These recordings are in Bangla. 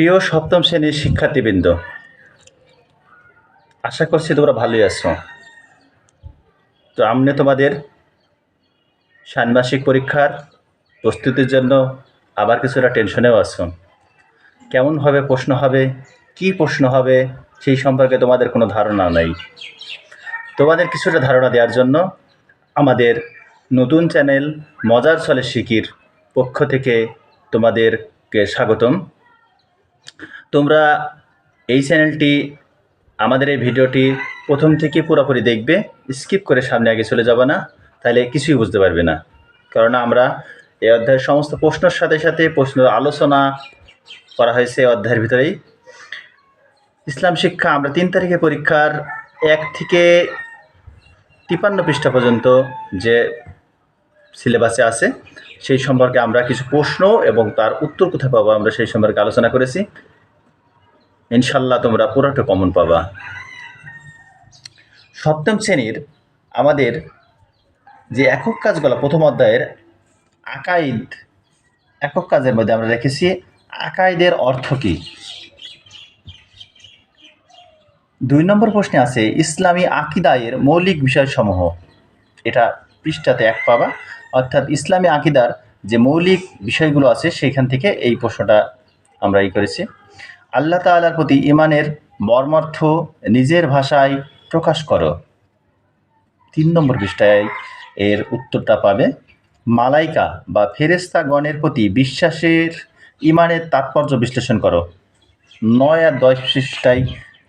প্রিয় সপ্তম শ্রেণির শিক্ষার্থীবৃন্দ, আশা করছি তোমরা ভালোই আছো। তো আমনে তোমাদের ষান্মাসিক পরীক্ষার প্রস্তুতির জন্য আবার কিছুটা টেনশনেও আছো। কেমনভাবে প্রশ্ন হবে, কি প্রশ্ন হবে, সেই সম্পর্কে তোমাদের কোনো ধারণা নাই। তোমাদের কিছুটা ধারণা দেওয়ার জন্য আমাদের নতুন চ্যানেল মজার ছলে শিকির পক্ষ থেকে তোমাদেরকে স্বাগতম। তোমরা এই চ্যানেলটি, আমাদের এই ভিডিওটি প্রথম থেকে পুরোপুরি দেখবে, স্কিপ করে সামনে আগে চলে যাবে না, তাহলে কিছুই বুঝতে পারবে না। কারণ আমরা এই অধ্যায়ের সমস্ত প্রশ্নের সাথে সাথে প্রশ্ন আলোচনা করা হয়েছে এই অধ্যায়ের ভিতরেই। ইসলাম শিক্ষা আমরা তিন তারিখে পরীক্ষার এক থেকে তিপান্ন পৃষ্ঠা পর্যন্ত যে সিলেবাসে আছে, সেই সম্পর্কে আমরা কিছু প্রশ্ন এবং তার উত্তর কোথায় পাবো আমরা সেই সম্পর্কে আলোচনা করেছি। ইনশাল্লাহ তোমরা পুরোটা কমন পাবা। সপ্তম শ্রেণির আমাদের যে একক কাজগুলো প্রথম অধ্যায়ের আকাইদ, একক কাজের মধ্যে আমরা রেখেছি, আকাইদের অর্থ কী? দুই নম্বর প্রশ্নে আছে, ইসলামী আকিদায়ের মৌলিক বিষয়সমূহ। এটা পৃষ্ঠাতে এক পাবা। অর্থাৎ ইসলামী আকিদার যে মৌলিক বিষয়গুলো আছে, সেইখান থেকে এই প্রশ্নটা আমরা ই করেছি। আল্লাহ তাআলার প্রতি ইমানের মর্মার্থ নিজের ভাষায় প্রকাশ করো। তিন নম্বর পৃষ্ঠায় এর উত্তরটা পাবে, মালাইকা বা ফেরেস্তা গণের প্রতি বিশ্বাসের ইমানের তাৎপর্য বিশ্লেষণ করো। নয় আর দশ পৃষ্ঠায়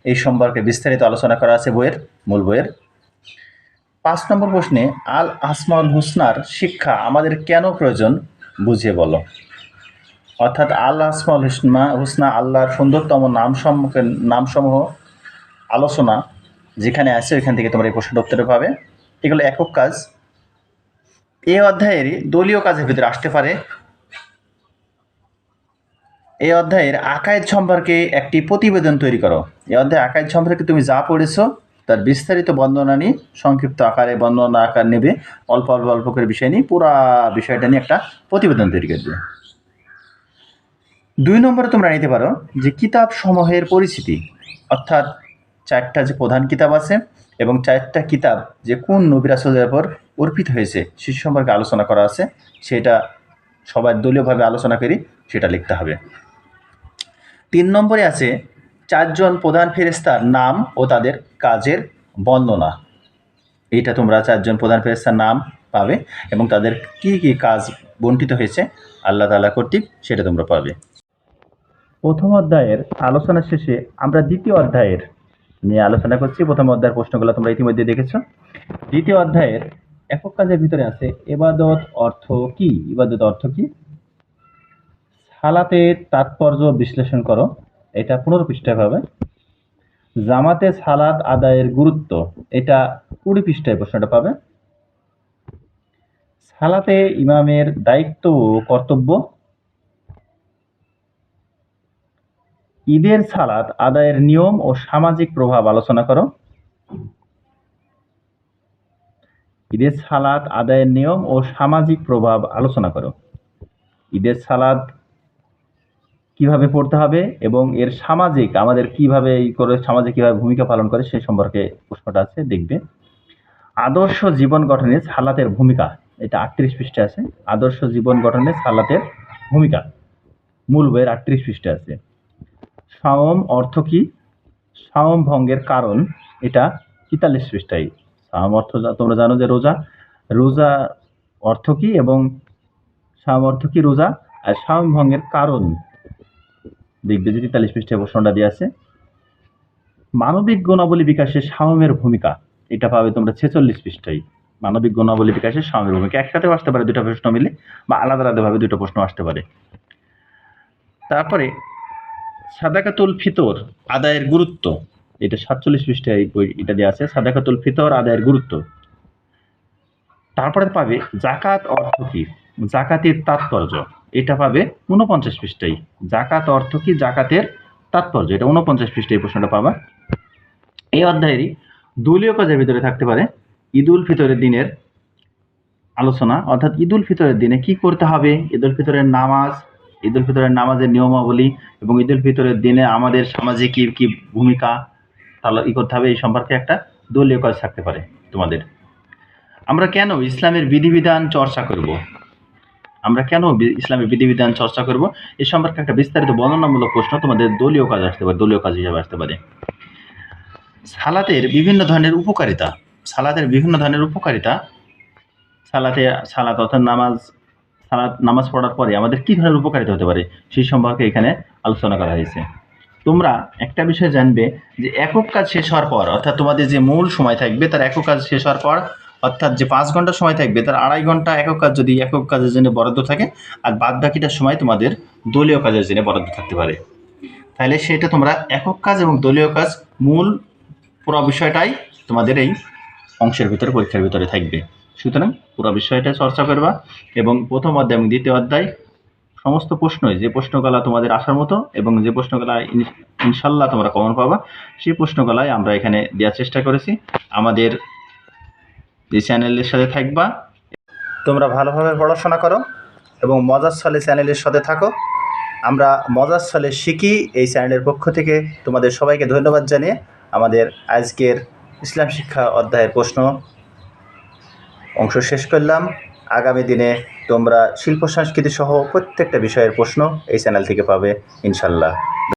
এই সম্পর্কে বিস্তারিত আলোচনা করা আছে বইয়ের, মূল বইয়ের। পাঁচ নম্বর প্রশ্নে আল আসমাউল হুসনার শিক্ষা আমাদের কেন প্রয়োজন বুঝিয়ে বলো। অর্থাৎ আল আসমাউল হুসনা হুসনা আল্লাহর সুন্দরতম নাম সম্মুখে নামসমূহ আলোচনা যেখানে আছে, ওইখান থেকে তোমরা এই প্রশ্নটা উত্তরে পাবে। এগুলো একক কাজ। এই অধ্যায়ের দলীয় কাজের ভিতরে আসতে পারে। এই অধ্যায়ের আকায়েদ সম্পর্কে একটি প্রতিবেদন তৈরি করো। এই অধ্যায়ে আকায়েদ সম্পর্কে তুমি যা পড়েছো, তার বিস্তারিত বর্ণনা নিয়ে, সংক্ষিপ্ত আকারে বর্ণনা আকার নেবে, অল্প অল্প অল্প করে বিষয় নিয়ে, পুরা বিষয়টা নিয়ে একটা প্রতিবেদন তৈরি করবে দুই নম্বরে তোমরা নিতে পারো যে কিতাব সমূহের পরিচিতি, অর্থাৎ চারটা যে প্রধান কিতাব আছে এবং চারটা কিতাব যে কোন নবিরাসদের উপর অর্পিত হয়েছে সে সম্পর্কে আলোচনা করা আছে। সেটা সবাই দলীয়ভাবে আলোচনা করি, সেটা লিখতে হবে। তিন নম্বরে আছে চারজন প্রধান ফেরেস্তার নাম ও তাদের কাজের বর্ণনা। এটা তোমরা চারজন প্রধান ফেরেস্তার নাম পাবে এবং তাদের কি কি কাজ বন্টিত হয়েছে, আল্লাহ তাআলা কর্তৃক সেটা তোমরা পাবে। প্রথম অধ্যায়ের আলোচনা শেষে আমরা দ্বিতীয় অধ্যায়ের নিয়ে আলোচনা করছি। প্রথম অধ্যায়ের প্রশ্নগুলো তোমরা ইতিমধ্যে দেখেছ। দ্বিতীয় অধ্যায়ের একক কাজের ভিতরে আছে এবাদত অর্থ কি? ইবাদত অর্থ কি? সালাতের তাৎপর্য বিশ্লেষণ করো। এটা পনেরো পৃষ্ঠায় পাবে জামাতে সালাত আদায়ের গুরুত্ব, এটা কুড়ি পৃষ্ঠায় প্রশ্নটা পাবে। সালাতে ইমামের দায়িত্ব ও কর্তব্য ঈদের সালাত আদায়ের নিয়ম ও সামাজিক প্রভাব আলোচনা করো। ঈদের সালাত আদায়ের নিয়ম ও সামাজিক প্রভাব আলোচনা করো। ঈদের সালাদ কীভাবে পড়তে হবে এবং এর সামাজিক আমাদের কীভাবে এই করে সমাজে কীভাবে ভূমিকা পালন করে সেই সম্পর্কে প্রশ্নটা আছে, দেখবে। আদর্শ জীবন গঠনে সালাতের ভূমিকা, এটা আটত্রিশ পৃষ্ঠে আছে। আদর্শ জীবন গঠনে সালাতের ভূমিকা, মূল বইয়ের আটত্রিশ পৃষ্ঠে আছে। সাওম অর্থ কি? সাওম ভঙ্গের কারণ এটা তেতাল্লিশ পৃষ্ঠায় সাওম অর্থ তোমরা জানো যে রোজা। রোজা অর্থ কি এবং সাওম অর্থ কি রোজা? আর সাওম ভঙ্গের কারণ দেখবে যে তেতাল্লিশ পৃষ্ঠায় প্রশ্নটা দিয়ে আছে। মানবিক গুণাবলী বিকাশে সাওমের ভূমিকা, এটা পাবে তোমরা ছেচল্লিশ পৃষ্ঠায়। মানবিক গুণাবলী বিকাশে সাওমের ভূমিকা। একসাথেও আসতে পারে দুটো প্রশ্ন মিলে বা আলাদা আলাদাভাবে দুটো প্রশ্ন আসতে পারে। তারপরে সাদাকাতুল ফিতর, আদায়ের গুরুত্ব। এটা সাতচল্লিশ পৃষ্ঠায় বই, এটা দেওয়া আছে, সাদাকাতুল ফিতর, আদায়ের গুরুত্ব। তারপরে পাবে জাকাত অর্থ কি? জাকাতের তাৎপর্য। এটা পাবে উনপঞ্চাশ পৃষ্ঠায়। জাকাত অর্থ কি? জাকাতের তাৎপর্য। এটা উনপঞ্চাশ পৃষ্ঠায় প্রশ্নটা পাবা। এই অধ্যায়েরই দলীয় কাজের ভিতরে থাকতে পারে ঈদ উল ফিতরের দিনের আলোচনা। অর্থাৎ ঈদ উল ফিতরের দিনে কি করতে হবে? ঈদ উল ফিতরের নামাজ ঈদ উল ফিতরের নামাজের নিয়মাবলী এবং ঈদ উল ফিতরের দিনে আমাদের সমাজে কি কি ভূমিকা তাহলে ই করতে হবে এই সম্পর্কে একটা দলীয় কাজ থাকতে পারে তোমাদের। আমরা কেন ইসলামের বিধিবিধান চর্চা করব? আমরা কেন ইসলামের বিধিবিধান চর্চা করব? এই সম্পর্কে একটা বিস্তারিত বর্ণনামূলক প্রশ্ন তোমাদের দলীয় কাজ আসতে পারে, দলীয় কাজ হিসাবে আসতে পারে। সালাতের বিভিন্ন ধরনের উপকারিতা, সালাতের বিভিন্ন ধরনের উপকারিতা, সালাতে, সালাত অর্থাৎ নামাজ সালাত, নামাজ পড়ার পরে আমাদের কী ধরনের উপকারিতা হতে পারে সেই সম্পর্কে এখানে আলোচনা করা হয়েছে। তোমরা একটা বিষয় জানবে যে একক কাজ শেষ হওয়ার পর, অর্থাৎ তোমাদের যে মূল সময় থাকবে তার একক কাজ শেষ হওয়ার পর, অর্থাৎ যে পাঁচ ঘণ্টা সময় থাকবে তার আড়াই ঘণ্টা একক কাজ যদি একক কাজের জন্য বরাদ্দ থাকে, আর বাদ বাকিটা সময় তোমাদের দলীয় কাজের জন্য বরাদ্দ থাকতে পারে। তাহলে সেটা তোমরা একক কাজ এবং দলীয় কাজ মূল পুরো বিষয়টাই তোমাদের এই অংশের ভিতরে, পরীক্ষার ভিতরে থাকবে। সুতরাং পুরো বিষয়টা চর্চা করবা এবং প্রথম অধ্যায় এবং দ্বিতীয় অধ্যায় সমস্ত প্রশ্নই যে প্রশ্নকলা তোমাদের আসার মতো এবং যে প্রশ্নকলা ইনশাল্লাহ তোমরা কমন পাবা, সেই প্রশ্নকলায় আমরা এখানে দেওয়ার চেষ্টা করেছি। আমাদের যে চ্যানেলের সাথে থাকবা। তোমরা ভালোভাবে পড়াশোনা করো এবং মজার সালে চ্যানেলের সাথে থাকো। আমরা মজার সালে শিখি এই চ্যানেলের পক্ষ থেকে। তোমাদের সবাইকে ধন্যবাদ জানিয়ে আমাদের আজকের ইসলাম শিক্ষা অধ্যায়ের প্রশ্ন অংশ শেষ করলাম। আগামী দিনে তোমরা শিল্প, সংস্কৃতি সহ প্রত্যেকটা বিষয়ের প্রশ্ন এই চ্যানেল থেকে পাবে, ইনশাল্লাহ।